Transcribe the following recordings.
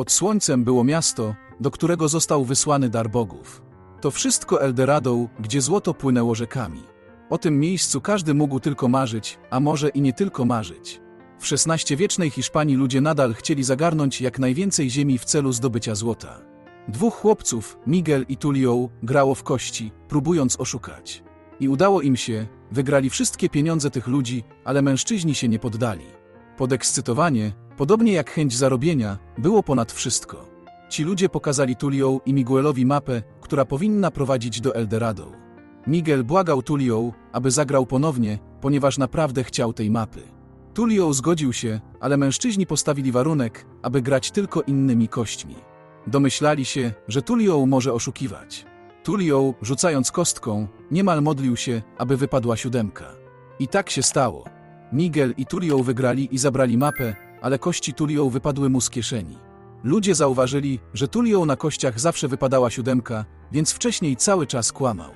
Pod słońcem było miasto, do którego został wysłany dar bogów. To wszystko Eldorado, gdzie złoto płynęło rzekami. O tym miejscu każdy mógł tylko marzyć, a może i nie tylko marzyć. W XVI-wiecznej Hiszpanii ludzie nadal chcieli zagarnąć jak najwięcej ziemi w celu zdobycia złota. Dwóch chłopców, Miguel i Tulio, grało w kości, próbując oszukać. I udało im się, wygrali wszystkie pieniądze tych ludzi, ale mężczyźni się nie poddali. Podekscytowanie, podobnie jak chęć zarobienia, było ponad wszystko. Ci ludzie pokazali Tulio i Miguelowi mapę, która powinna prowadzić do Eldorado. Miguel błagał Tulio, aby zagrał ponownie, ponieważ naprawdę chciał tej mapy. Tulio zgodził się, ale mężczyźni postawili warunek, aby grać tylko innymi kośćmi. Domyślali się, że Tulio może oszukiwać. Tulio, rzucając kostką, niemal modlił się, aby wypadła siódemka. I tak się stało. Miguel i Tulio wygrali i zabrali mapę, ale kości Tulio wypadły mu z kieszeni. Ludzie zauważyli, że Tulio na kościach zawsze wypadała siódemka, więc wcześniej cały czas kłamał.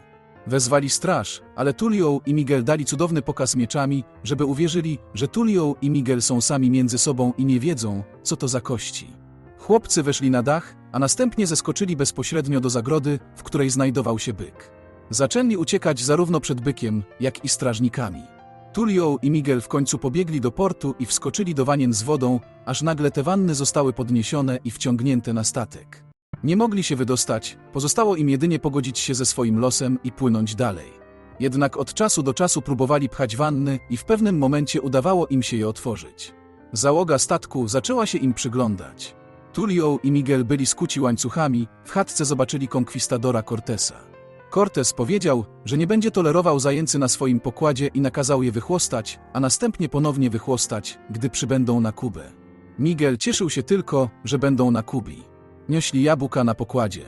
Wezwali straż, ale Tulio i Miguel dali cudowny pokaz mieczami, żeby uwierzyli, że Tulio i Miguel są sami między sobą i nie wiedzą, co to za kości. Chłopcy weszli na dach, a następnie zeskoczyli bezpośrednio do zagrody, w której znajdował się byk. Zaczęli uciekać zarówno przed bykiem, jak i strażnikami. Tulio i Miguel w końcu pobiegli do portu i wskoczyli do wanien z wodą, aż nagle te wanny zostały podniesione i wciągnięte na statek. Nie mogli się wydostać, pozostało im jedynie pogodzić się ze swoim losem i płynąć dalej. Jednak od czasu do czasu próbowali pchać wanny i w pewnym momencie udawało im się je otworzyć. Załoga statku zaczęła się im przyglądać. Tulio i Miguel byli skuci łańcuchami, w chatce zobaczyli konkwistadora Cortesa. Cortes powiedział, że nie będzie tolerował zajęcy na swoim pokładzie i nakazał je wychłostać, a następnie ponownie wychłostać, gdy przybędą na Kubę. Miguel cieszył się tylko, że będą na Kubi. Nieśli jabłka na pokładzie.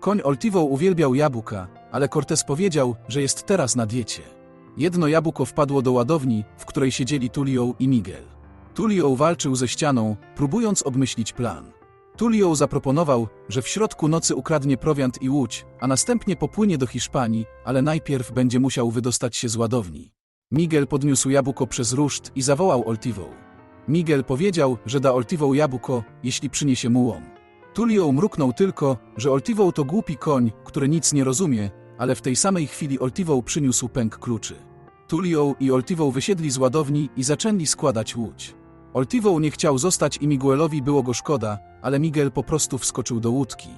Koń Oltivo uwielbiał jabłka, ale Cortes powiedział, że jest teraz na diecie. Jedno jabłko wpadło do ładowni, w której siedzieli Tulio i Miguel. Tulio walczył ze ścianą, próbując obmyślić plan. Tulio zaproponował, że w środku nocy ukradnie prowiant i łódź, a następnie popłynie do Hiszpanii, ale najpierw będzie musiał wydostać się z ładowni. Miguel podniósł jabłko przez ruszt i zawołał Oltivo. Miguel powiedział, że da Oltivo jabłko, jeśli przyniesie mu łom. Tulio mruknął tylko, że Oltivo to głupi koń, który nic nie rozumie, ale w tej samej chwili Oltivo przyniósł pęk kluczy. Tulio i Oltivo wysiedli z ładowni i zaczęli składać łódź. Oltivo nie chciał zostać i Miguelowi było go szkoda, ale Miguel po prostu wskoczył do łódki.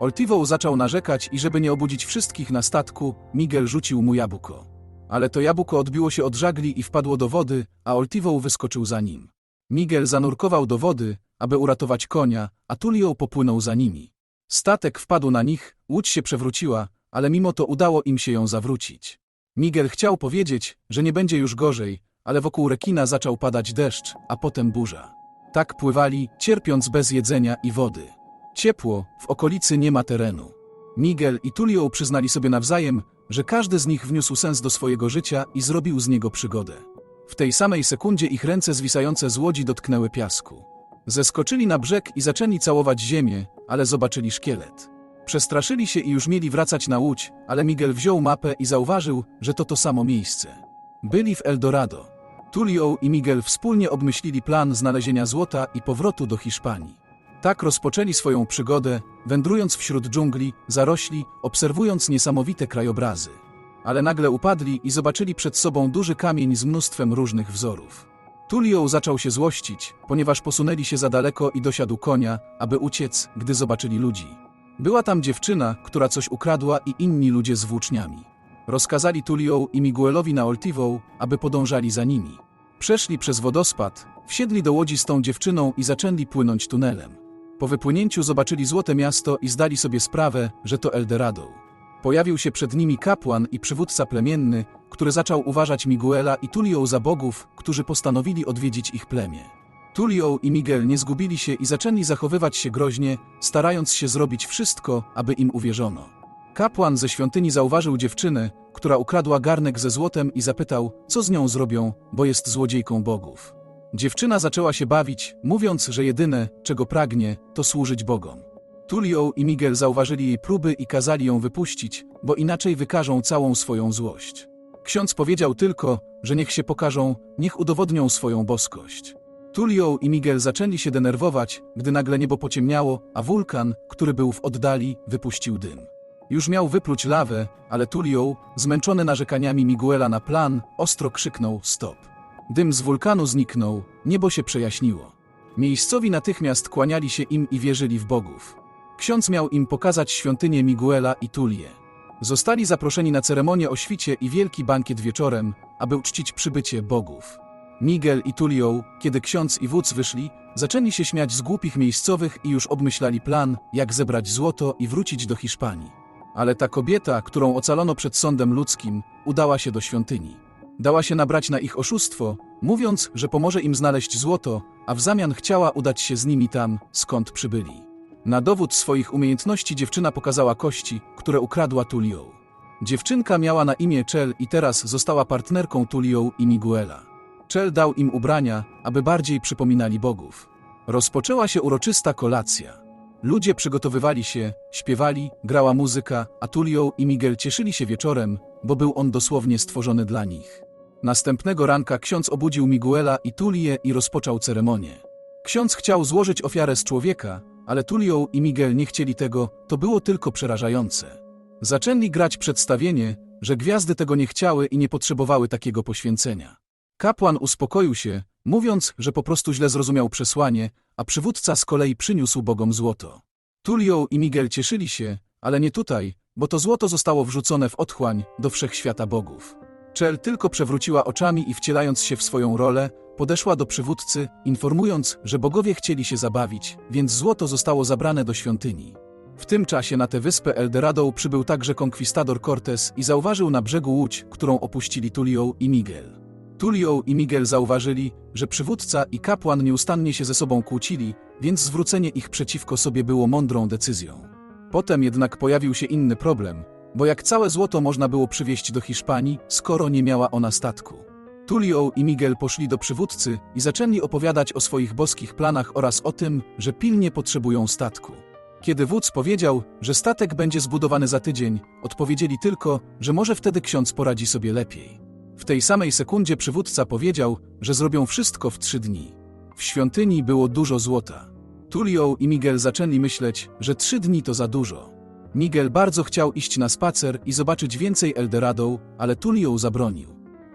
Oltivo zaczął narzekać i żeby nie obudzić wszystkich na statku, Miguel rzucił mu jabłko. Ale to jabłko odbiło się od żagli i wpadło do wody, a Oltivo wyskoczył za nim. Miguel zanurkował do wody, aby uratować konia, a Tulio popłynął za nimi. Statek wpadł na nich, łódź się przewróciła, ale mimo to udało im się ją zawrócić. Miguel chciał powiedzieć, że nie będzie już gorzej, ale wokół rekina zaczął padać deszcz, a potem burza. Tak pływali, cierpiąc bez jedzenia i wody. Ciepło, w okolicy nie ma terenu. Miguel i Tulio przyznali sobie nawzajem, że każdy z nich wniósł sens do swojego życia i zrobił z niego przygodę. W tej samej sekundzie ich ręce zwisające z łodzi dotknęły piasku. Zeskoczyli na brzeg i zaczęli całować ziemię, ale zobaczyli szkielet. Przestraszyli się i już mieli wracać na łódź, ale Miguel wziął mapę i zauważył, że to to samo miejsce. Byli w Eldorado. Tulio i Miguel wspólnie obmyślili plan znalezienia złota i powrotu do Hiszpanii. Tak rozpoczęli swoją przygodę, wędrując wśród dżungli, zarośli, obserwując niesamowite krajobrazy. Ale nagle upadli i zobaczyli przed sobą duży kamień z mnóstwem różnych wzorów. Tulio zaczął się złościć, ponieważ posunęli się za daleko i dosiadł konia, aby uciec, gdy zobaczyli ludzi. Była tam dziewczyna, która coś ukradła i inni ludzie z włóczniami. Rozkazali Tulio i Miguelowi na Oltivo, aby podążali za nimi. Przeszli przez wodospad, wsiedli do łodzi z tą dziewczyną i zaczęli płynąć tunelem. Po wypłynięciu zobaczyli złote miasto i zdali sobie sprawę, że to Eldorado. Pojawił się przed nimi kapłan i przywódca plemienny, który zaczął uważać Miguela i Tulio za bogów, którzy postanowili odwiedzić ich plemię. Tulio i Miguel nie zgubili się i zaczęli zachowywać się groźnie, starając się zrobić wszystko, aby im uwierzono. Kapłan ze świątyni zauważył dziewczynę, która ukradła garnek ze złotem i zapytał, co z nią zrobią, bo jest złodziejką bogów. Dziewczyna zaczęła się bawić, mówiąc, że jedyne, czego pragnie, to służyć bogom. Tulio i Miguel zauważyli jej próby i kazali ją wypuścić, bo inaczej wykażą całą swoją złość. Ksiądz powiedział tylko, że niech się pokażą, niech udowodnią swoją boskość. Tulio i Miguel zaczęli się denerwować, gdy nagle niebo pociemniało, a wulkan, który był w oddali, wypuścił dym. Już miał wypluć lawę, ale Tulio, zmęczony narzekaniami Miguela na plan, ostro krzyknął stop. Dym z wulkanu zniknął, niebo się przejaśniło. Miejscowi natychmiast kłaniali się im i wierzyli w bogów. Ksiądz miał im pokazać świątynię Miguela i Tulię. Zostali zaproszeni na ceremonię o świcie i wielki bankiet wieczorem, aby uczcić przybycie bogów. Miguel i Tulio, kiedy ksiądz i wódz wyszli, zaczęli się śmiać z głupich miejscowych i już obmyślali plan, jak zebrać złoto i wrócić do Hiszpanii. Ale ta kobieta, którą ocalono przed sądem ludzkim, udała się do świątyni. Dała się nabrać na ich oszustwo, mówiąc, że pomoże im znaleźć złoto, a w zamian chciała udać się z nimi tam, skąd przybyli. Na dowód swoich umiejętności dziewczyna pokazała kości, które ukradła Tulio. Dziewczynka miała na imię Chel i teraz została partnerką Tulio i Miguela. Chel dał im ubrania, aby bardziej przypominali bogów. Rozpoczęła się uroczysta kolacja. Ludzie przygotowywali się, śpiewali, grała muzyka, a Tulio i Miguel cieszyli się wieczorem, bo był on dosłownie stworzony dla nich. Następnego ranka ksiądz obudził Miguela i Tulię i rozpoczął ceremonię. Ksiądz chciał złożyć ofiarę z człowieka, ale Tulio i Miguel nie chcieli tego, to było tylko przerażające. Zaczęli grać przedstawienie, że gwiazdy tego nie chciały i nie potrzebowały takiego poświęcenia. Kapłan uspokoił się, mówiąc, że po prostu źle zrozumiał przesłanie, a przywódca z kolei przyniósł bogom złoto. Tulio i Miguel cieszyli się, ale nie tutaj, bo to złoto zostało wrzucone w otchłań do wszechświata bogów. Czel tylko przewróciła oczami i wcielając się w swoją rolę, podeszła do przywódcy, informując, że bogowie chcieli się zabawić, więc złoto zostało zabrane do świątyni. W tym czasie na tę wyspę Eldorado przybył także konkwistador Cortés i zauważył na brzegu łódź, którą opuścili Tulio i Miguel. Tulio i Miguel zauważyli, że przywódca i kapłan nieustannie się ze sobą kłócili, więc zwrócenie ich przeciwko sobie było mądrą decyzją. Potem jednak pojawił się inny problem, bo jak całe złoto można było przywieźć do Hiszpanii, skoro nie miała ona statku. Tulio i Miguel poszli do przywódcy i zaczęli opowiadać o swoich boskich planach oraz o tym, że pilnie potrzebują statku. Kiedy wódz powiedział, że statek będzie zbudowany za tydzień, odpowiedzieli tylko, że może wtedy ksiądz poradzi sobie lepiej. W tej samej sekundzie przywódca powiedział, że zrobią wszystko w trzy dni. W świątyni było dużo złota. Tulio i Miguel zaczęli myśleć, że trzy dni to za dużo. Miguel bardzo chciał iść na spacer i zobaczyć więcej Eldorado, ale Tulio zabronił.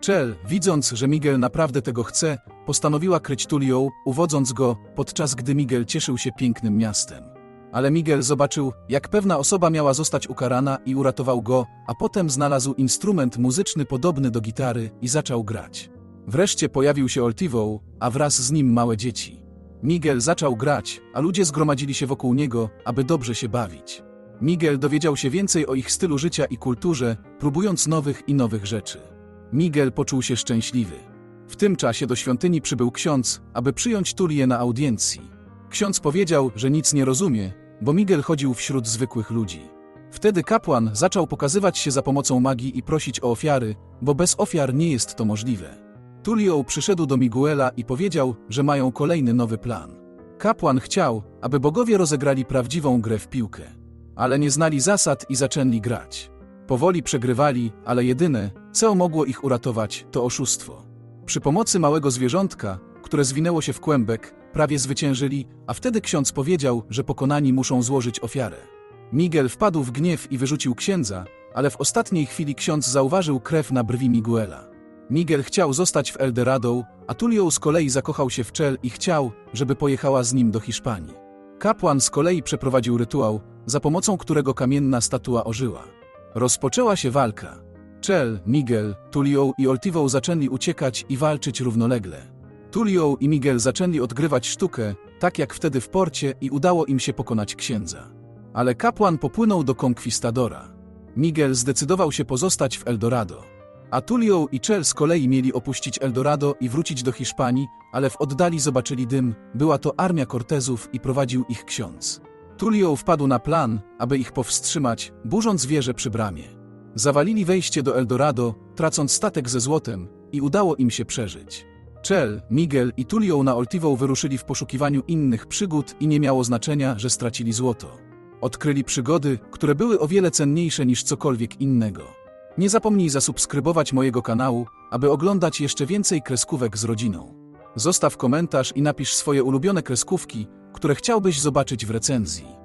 Chel, widząc, że Miguel naprawdę tego chce, postanowiła kryć Tulio, uwodząc go, podczas gdy Miguel cieszył się pięknym miastem. Ale Miguel zobaczył, jak pewna osoba miała zostać ukarana i uratował go, a potem znalazł instrument muzyczny podobny do gitary i zaczął grać. Wreszcie pojawił się Oltivo, a wraz z nim małe dzieci. Miguel zaczął grać, a ludzie zgromadzili się wokół niego, aby dobrze się bawić. Miguel dowiedział się więcej o ich stylu życia i kulturze, próbując nowych i nowych rzeczy. Miguel poczuł się szczęśliwy. W tym czasie do świątyni przybył ksiądz, aby przyjąć Tulię na audiencji. Ksiądz powiedział, że nic nie rozumie, bo Miguel chodził wśród zwykłych ludzi. Wtedy kapłan zaczął pokazywać się za pomocą magii i prosić o ofiary, bo bez ofiar nie jest to możliwe. Tulio przyszedł do Miguela i powiedział, że mają kolejny nowy plan. Kapłan chciał, aby bogowie rozegrali prawdziwą grę w piłkę. Ale nie znali zasad i zaczęli grać. Powoli przegrywali, ale jedyne, co mogło ich uratować, to oszustwo. Przy pomocy małego zwierzątka, które zwinęło się w kłębek, prawie zwyciężyli, a wtedy ksiądz powiedział, że pokonani muszą złożyć ofiarę. Miguel wpadł w gniew i wyrzucił księdza, ale w ostatniej chwili ksiądz zauważył krew na brwi Miguela. Miguel chciał zostać w Eldorado, a Tulio z kolei zakochał się w Chel i chciał, żeby pojechała z nim do Hiszpanii. Kapłan z kolei przeprowadził rytuał, za pomocą którego kamienna statua ożyła. Rozpoczęła się walka. Chel, Miguel, Tulio i Oltivo zaczęli uciekać i walczyć równolegle. Tulio i Miguel zaczęli odgrywać sztukę, tak jak wtedy w porcie i udało im się pokonać księdza. Ale kapłan popłynął do konkwistadora. Miguel zdecydował się pozostać w Eldorado. A Tulio i Chel z kolei mieli opuścić Eldorado i wrócić do Hiszpanii, ale w oddali zobaczyli dym, była to armia Cortezów i prowadził ich ksiądz. Tulio wpadł na plan, aby ich powstrzymać, burząc wieże przy bramie. Zawalili wejście do Eldorado, tracąc statek ze złotem i udało im się przeżyć. Chel, Miguel i Tulio na Oltivo wyruszyli w poszukiwaniu innych przygód i nie miało znaczenia, że stracili złoto. Odkryli przygody, które były o wiele cenniejsze niż cokolwiek innego. Nie zapomnij zasubskrybować mojego kanału, aby oglądać jeszcze więcej kreskówek z rodziną. Zostaw komentarz i napisz swoje ulubione kreskówki, które chciałbyś zobaczyć w recenzji.